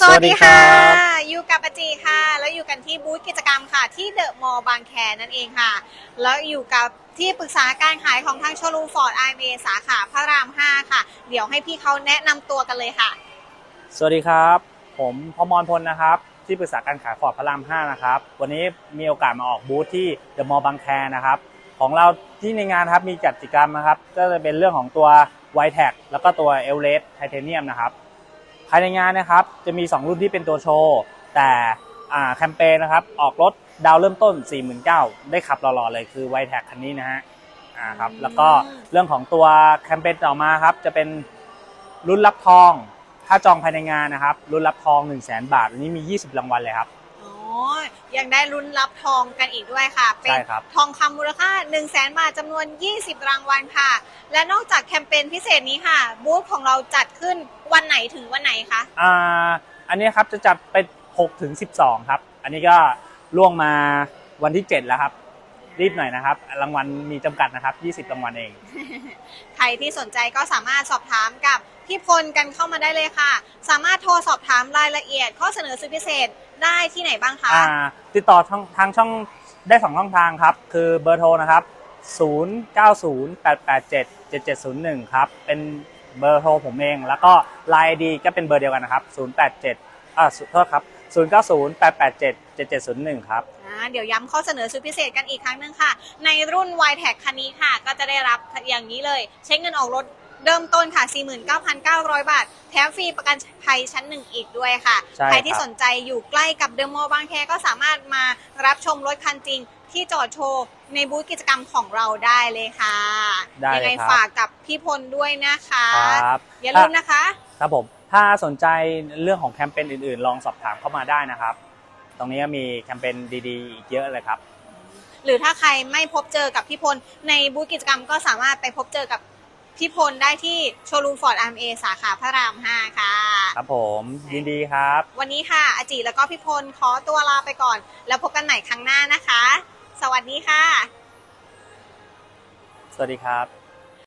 สวัสดีค่ะสวัสดีครับอยู่กับอาจีค่ะ แล้วอยู่กันที่บูธกิจกรรมค่ะ ที่เดอะมอลล์บางแคนั่นเองค่ะ แล้วอยู่กับที่ปรึกษาการขายของทางโชลูฟอร์ดไอเอสาขาพระราม 5 ค่ะ เดี๋ยวให้พี่เขาแนะนำตัวกันเลยค่ะ สวัสดีครับ ผมพมรพลนะครับ ที่ปรึกษาการขายฟอร์ดพระราม 5 นะครับ วันนี้มีโอกาสมาออกบูธที่เดอะมอลล์บางแคนะครับ ของเราที่ในงานครับมีจัดกิจกรรมนะครับ ก็จะเป็นเรื่องของตัว w i t e c แล้วก็ตัว e l r e s Titanium นะครับ ภายในงานนะครับจะมี 2 รุ่นที่เป็นตัวโชว์แต่อ่าแคมเปญนะครับออกรถดาวเริ่มต้น 49,000ได้ขับหล่อๆเลยคือ w i t e c คันนี้นะฮะอ่าครับแล้วก็เรื่องของตัวแคมเปญต่อมาครับจะเป็นรุ่นรับทอง ถ้าจองภายในงานนะครับรุ่นรับทอง 1 0 0 0 0แบาทอันนี้มี 20 รางวัลเลยครับอ๋อ ยังได้ลุ้นรับทองกันอีกด้วยค่ะ เป็นใช่ครับทองคำมูลค่า 1 0 0 0 0แบาทจำนวน 20 รางวัลค่ะ และนอกจากแคมเปญพิเศษนี้ค่ะ บูธของเราจัดขึ้นวันไหนถึงวันไหนคะอ่าอันนี้ครับจะจัดไป6ถึง12 ครับ อันนี้ก็ล่วงมาวันที่ 7 แล้วครับ รีบหน่อยนะครับ รางวัลมีจำกัดนะครับ 20 รางวัลเอง ใครที่สนใจก็สามารถสอบถามกับพี่พลกันเข้ามาได้เลยค่ะ สามารถโทรสอบถามรายละเอียด ข้อเสนอซื้อพิเศษได้ที่ไหนบ้างคะ อ่าติดต่อทางทางช่องได้สองช่องทางครับ คือเบอร์โทรนะครับ 0908877701 ครับ เป็นเบอร์โทรผมเอง แล้วก็ Line ID ก็เป็นเบอร์เดียวกันนะครับ 087อ่าโทษครับ 0908877701 ครับอ่า เดี๋ยวย้ำข้อเสนอซื้อพิเศษกันอีกครั้งหนึงค่ะ ในรุ่น y t e c คันนี้ค่ะ ก็จะได้รับอย่างนี้เลย ใช้เงินออกรถเริ่มต้นค่ะ 49,900 บาท แถมฟรีประกันภัยชั้นหนึ่งอีกด้วยค่ะ ใช่ใครที่ครับสนใจอยู่ใกล้กับเดอะมอลล์บางแคก็สามารถมารับชมรถคันจริงที่จอดโชว์ในบูธกิจกรรมของเราได้เลยค่ะได้ยัเลไงยครับฝากกับพี่พลด้วยนะคะ ครับ อย่าลืมนะคะ ครับผม ถ้าสนใจเรื่องของแคมเปญอื่นๆ ลองสอบถามเข้ามาได้นะครับ ตรงนี้มีแคมเปญดีๆ อีกเยอะเลยครับ หรือถ้าใครไม่พบเจอกับพี่พล ในบูธกิจกรรมก็สามารถไปพบเจอกับพี่พลได้ที่โชว์รูมฟอร์ดอาร์เอสาขาพระราม 5 ค่ะ ครับผมยินดีครับ วันนี้ค่ะอาจิแล้วก็พี่พลขอตัวลาไปก่อน แล้วพบกันใหม่ครั้งหน้านะคะ สวัสดีค่ะ สวัสดีครับ